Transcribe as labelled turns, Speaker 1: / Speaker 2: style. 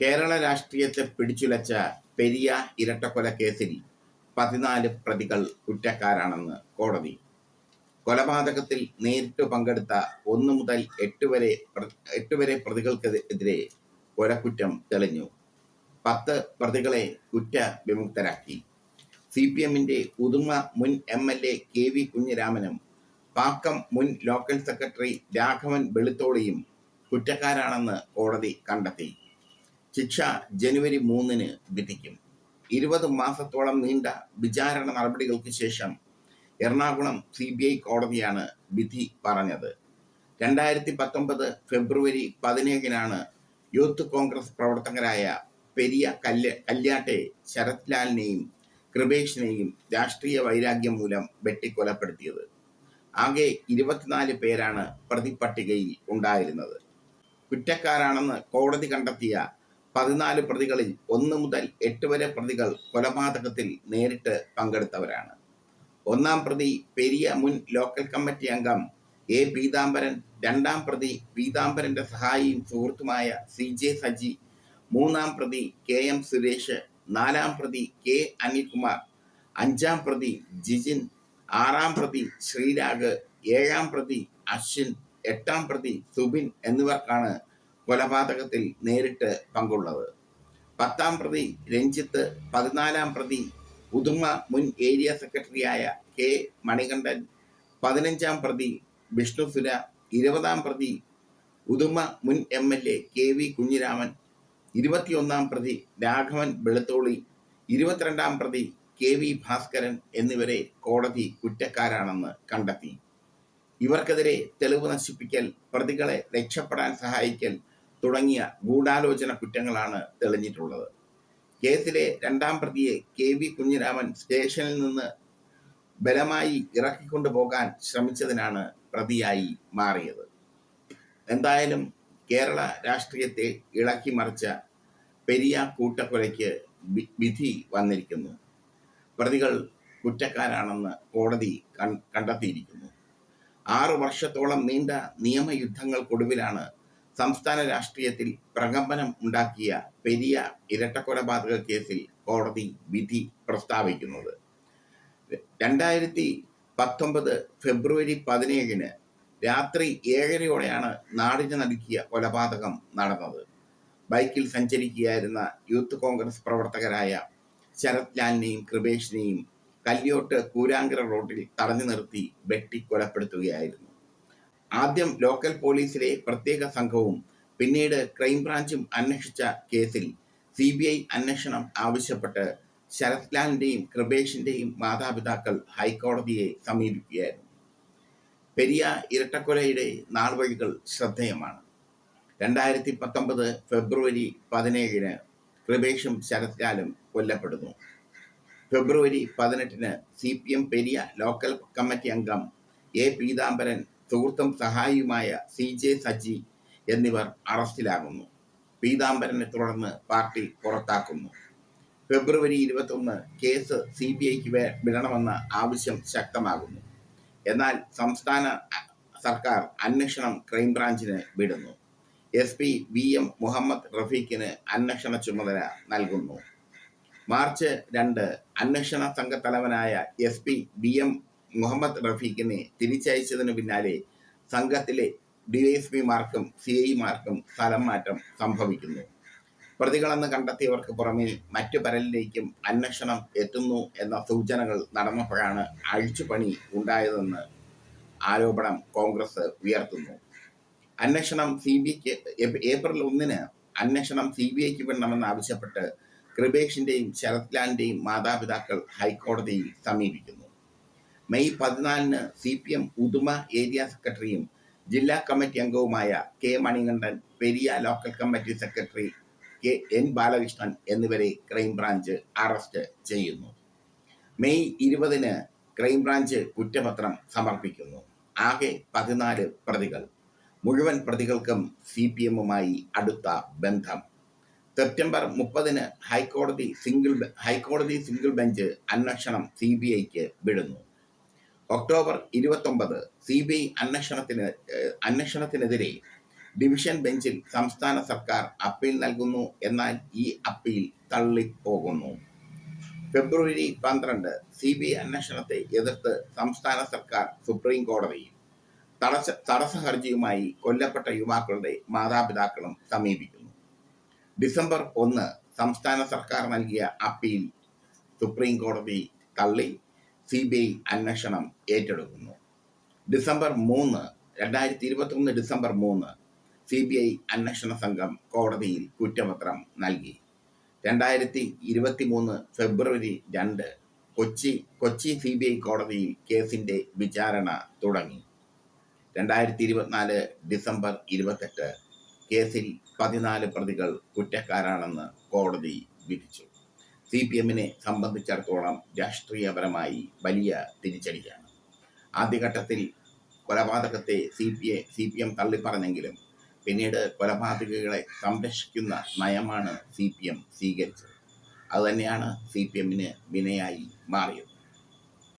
Speaker 1: കേരള രാഷ്ട്രീയത്തെ പിടിച്ചുലച്ച പെരിയ ഇരട്ടക്കൊല കേസിൽ പതിനാല് പ്രതികൾ കുറ്റക്കാരാണെന്ന് കോടതി. കൊലപാതകത്തിൽ നേരിട്ട് പങ്കെടുത്ത ഒന്ന് മുതൽ എട്ട് വരെ എട്ട് വരെ പ്രതികൾക്കെതിരെ കൊലക്കുറ്റം തെളിഞ്ഞു. പത്ത് പ്രതികളെ കുറ്റ വിമുക്തരാക്കി സി പി എമ്മിന്റെ ഉദുമ മുൻ M L A K V കുഞ്ഞിരാമനും Pakkam മുൻ ലോക്കൽ സെക്രട്ടറി രാഘവൻ വെളുത്തോളിയും കുറ്റക്കാരാണെന്ന് കോടതി കണ്ടെത്തി. ശിക്ഷ ജനുവരി മൂന്നിന് വിധിക്കും. ഇരുപത് മാസത്തോളം നീണ്ട വിചാരണ നടപടികൾക്ക് ശേഷം എറണാകുളം സി ബി ഐ കോടതിയാണ് വിധി പറഞ്ഞത്. രണ്ടായിരത്തി പത്തൊമ്പത് ഫെബ്രുവരി പതിനേഴിനാണ് യൂത്ത് കോൺഗ്രസ് പ്രവർത്തകരായ പെരിയ കല്യ കല്യാട്ടെ ശരത് ലാലിനെയും കൃപേഷിനെയും രാഷ്ട്രീയ വൈരാഗ്യം മൂലം വെട്ടിക്കൊലപ്പെടുത്തിയത്. ആകെ ഇരുപത്തിനാല് പേരാണ് പ്രതിപട്ടികയിൽ ഉണ്ടായിരുന്നത്. കുറ്റക്കാരാണെന്ന് കോടതി കണ്ടെത്തിയ പതിനാല് പ്രതികളിൽ ഒന്ന് മുതൽ എട്ട് വരെ പ്രതികൾ കൊലപാതകത്തിൽ നേരിട്ട് പങ്കെടുത്തവരാണ്. ഒന്നാം പ്രതി പെരിയ മുൻ ലോക്കൽ കമ്മിറ്റി അംഗം എ പീതാംബരൻ രണ്ടാം പ്രതി പീതാംബരന്റെ സഹായിയും സുഹൃത്തുമായ സി ജെ സജി മൂന്നാം പ്രതി കെ എം സുരേഷ് നാലാം പ്രതി കെ അനിൽകുമാർ അഞ്ചാം പ്രതി ജിജിൻ ആറാം പ്രതി ശ്രീരാഗ് ഏഴാം പ്രതി അശ്വിൻ എട്ടാം പ്രതി സുബിൻ എന്നിവർക്കാണ് കൊലപാതകത്തിൽ നേരിട്ട് പങ്കുള്ളത്. പത്താം പ്രതി രഞ്ജിത്ത് പതിനാലാം പ്രതി ഉദുമ മുൻ ഏരിയ സെക്രട്ടറിയായ കെ മണികണ്ഠൻ പതിനഞ്ചാം പ്രതി വിഷ്ണുസുര ഇരുപതാം പ്രതി ഉദുമ മുൻ M L A K V Kunhiraman ഇരുപത്തിയൊന്നാം പ്രതി രാഘവൻ വെളുത്തോളി ഇരുപത്തിരണ്ടാം പ്രതി കെ വി ഭാസ്കരൻ എന്നിവരെ കോടതി കുറ്റക്കാരാണെന്ന് കണ്ടെത്തി. ഇവർക്കെതിരെ തെളിവ് നശിപ്പിക്കൽ പ്രതികളെ രക്ഷപ്പെടാൻ സഹായിക്കൽ തുടങ്ങിയ ഗൂഢാലോചന കുറ്റങ്ങളാണ് തെളിഞ്ഞിട്ടുള്ളത്. കേസിലെ രണ്ടാം പ്രതിയെ കെ വി കുഞ്ഞിരാമൻ സ്റ്റേഷനിൽ നിന്ന് ബലമായി ഇറക്കിക്കൊണ്ടു പോകാൻ ശ്രമിച്ചതിനാണ് പ്രതിയായി മാറിയത്. എന്തായാലും കേരള രാഷ്ട്രീയത്തെ ഇളക്കി മറിച്ച പെരിയ കൂട്ടക്കൊലയ്ക്ക് വിധി വന്നിരിക്കുന്നു. പ്രതികൾ കുറ്റക്കാരാണെന്ന് കോടതി കണ്ടെത്തിയിരിക്കുന്നു. ആറു വർഷത്തോളം നീണ്ട നിയമയുദ്ധങ്ങൾക്കൊടുവിലാണ് സംസ്ഥാന രാഷ്ട്രീയത്തിൽ പ്രകമ്പനം ഉണ്ടാക്കിയ പെരിയ ഇരട്ടക്കൊലപാതക കേസിൽ കോടതി വിധി പ്രസ്താവിക്കുന്നത്. രണ്ടായിരത്തി പത്തൊമ്പത് ഫെബ്രുവരി പതിനേഴിന് രാത്രി ഏഴരയോടെയാണ് നാടിന് നടുക്കിയ കൊലപാതകം നടന്നത്. ബൈക്കിൽ സഞ്ചരിക്കുകയായിരുന്ന യൂത്ത് കോൺഗ്രസ് പ്രവർത്തകരായ ശരത് ലാലിനെയും കൃപേഷിനെയും കല്യോട്ട് കൂരാങ്കര റോഡിൽ തടഞ്ഞു നിർത്തി വെട്ടി കൊലപ്പെടുത്തുകയായിരുന്നു ആദ്യം ലോക്കൽ പോലീസിലെ പ്രത്യേക സംഘവും പിന്നീട് ക്രൈംബ്രാഞ്ചും അന്വേഷിച്ച കേസിൽ സി ബി ഐ അന്വേഷണം ആവശ്യപ്പെട്ട് ശരത് ലാലിന്റെയും കൃപേഷിന്റെയും മാതാപിതാക്കൾ ഹൈക്കോടതിയെ സമീപിക്കുകയായിരുന്നു. പെരിയ ഇരട്ടക്കൊലയുടെ നാൾവഴികൾ ശ്രദ്ധേയമാണ്. രണ്ടായിരത്തി പത്തൊമ്പത് ഫെബ്രുവരി പതിനേഴിന് കൃപേഷും ശരത് ലാലും കൊല്ലപ്പെടുന്നു. ഫെബ്രുവരി പതിനെട്ടിന് C P M Periya local committee അംഗം എ പീതാംബരൻ സുഹൃത്തും സഹായിയുമായ സി ജെ സജി എന്നിവർ അറസ്റ്റിലാകുന്നു. പീതാംബരനെ തുടർന്ന് പാർട്ടി പുറത്താക്കുന്നു. ഫെബ്രുവരി ഇരുപത്തൊന്ന് കേസ് സി ബി ഐക്ക് വിടണമെന്ന ആവശ്യം ശക്തമാകുന്നു. എന്നാൽ സംസ്ഥാന സർക്കാർ അന്വേഷണം ക്രൈംബ്രാഞ്ചിന് വിടുന്നു. S P V M Muhammad റഫീഖിന് അന്വേഷണ ചുമതല നൽകുന്നു. മാർച്ച് രണ്ട് അന്വേഷണ സംഘത്തലവനായ S P V M Muhammad റഫീഖിനെ തിരിച്ചയച്ചതിനു പിന്നാലെ സംഘത്തിലെ ഡിവൈഎസ്പിമാർക്കും സി ഐമാർക്കും സ്ഥലം മാറ്റം സംഭവിക്കുന്നു. പ്രതികളെന്ന് കണ്ടെത്തിയവർക്ക് പുറമെ മറ്റു പരലിലേക്കും അന്വേഷണം എത്തുന്നു എന്ന സൂചനകൾ നടന്നപ്പോഴാണ് അഴിച്ചുപണി ഉണ്ടായതെന്ന് ആരോപണം കോൺഗ്രസ് ഉയർത്തുന്നു. അന്വേഷണം സി ബി ഐക്ക് ഏപ്രിൽ ഒന്നിന് അന്വേഷണം സി ബി ഐക്ക് വിടണമെന്ന് ആവശ്യപ്പെട്ട് കൃപേഷിന്റെയും ശരത് ലാലിന്റെയും മാതാപിതാക്കൾ ഹൈക്കോടതിയിൽ സമീപിക്കുന്നു. മെയ് പതിനാലിന് C P M Uduma area സെക്രട്ടറിയും ജില്ലാ കമ്മിറ്റി അംഗവുമായ K Manikandan Periya local committee secretary K N Balakrishnan എന്നിവരെ ക്രൈംബ്രാഞ്ച് അറസ്റ്റ് ചെയ്യുന്നു. മെയ് ഇരുപതിന് ക്രൈംബ്രാഞ്ച് കുറ്റപത്രം സമർപ്പിക്കുന്നു. ആകെ പതിനാല് പ്രതികൾ. മുഴുവൻ പ്രതികൾക്കും സി പി എമ്മുമായി അടുത്ത ബന്ധം. സെപ്റ്റംബർ മുപ്പതിന് ഹൈക്കോടതി സിംഗിൾ ഹൈക്കോടതി സിംഗിൾ ബെഞ്ച് അന്വേഷണം സി ബി ഐക്ക് വിടുന്നു. ഒക്ടോബർ ഇരുപത്തൊമ്പത് സി ബി ഐ അന്വേഷണത്തിന് അന്വേഷണത്തിനെതിരെ ഡിവിഷൻ ബെഞ്ചിൽ സംസ്ഥാന സർക്കാർ അപ്പീൽ നൽകുന്നു എന്നാൽ ഈ അപ്പീൽ തള്ളിപ്പോകുന്നു. ഫെബ്രുവരി പന്ത്രണ്ട് സി ബി ഐ അന്വേഷണത്തെ എതിർത്ത് സംസ്ഥാന സർക്കാർ സുപ്രീം കോടതിയിൽ തടസ്സ തടസ്സ ഹർജിയുമായി കൊല്ലപ്പെട്ട യുവാക്കളുടെ മാതാപിതാക്കളും സമീപിക്കുന്നു. ഡിസംബർ ഒന്ന് സംസ്ഥാന സർക്കാർ നൽകിയ അപ്പീൽ സുപ്രീം കോടതി തള്ളി സി ബി ഐ അന്വേഷണം ഏറ്റെടുക്കുന്നു. ഡിസംബർ മൂന്ന് രണ്ടായിരത്തി ഇരുപത്തി ഒന്ന് ഡിസംബർ മൂന്ന് സി ബി ഐ അന്വേഷണ സംഘം കോടതിയിൽ കുറ്റപത്രം നൽകി. രണ്ടായിരത്തി ഇരുപത്തി മൂന്ന് ഫെബ്രുവരി രണ്ട് Kochi Kochi C B I കോടതിയിൽ കേസിന്റെ വിചാരണ തുടങ്ങി. രണ്ടായിരത്തി ഇരുപത്തിനാല് ഡിസംബർ ഇരുപത്തെട്ട് കേസിൽ പതിനാല് പ്രതികൾ കുറ്റക്കാരാണെന്ന് കോടതി വിധിച്ചു. സി പി എമ്മിനെ സംബന്ധിച്ചിടത്തോളം രാഷ്ട്രീയപരമായി വലിയ തിരിച്ചടിയാണ്. ആദ്യഘട്ടത്തിൽ കൊലപാതകത്തെ C P A C P M തള്ളിപ്പറഞ്ഞെങ്കിലും പിന്നീട് കൊലപാതകങ്ങളെ സംരക്ഷിക്കുന്ന നയമാണ് സി പി എം സ്വീകരിച്ചത്. അതുതന്നെയാണ് സി പി എമ്മിന് വിനയായി മാറിയത്.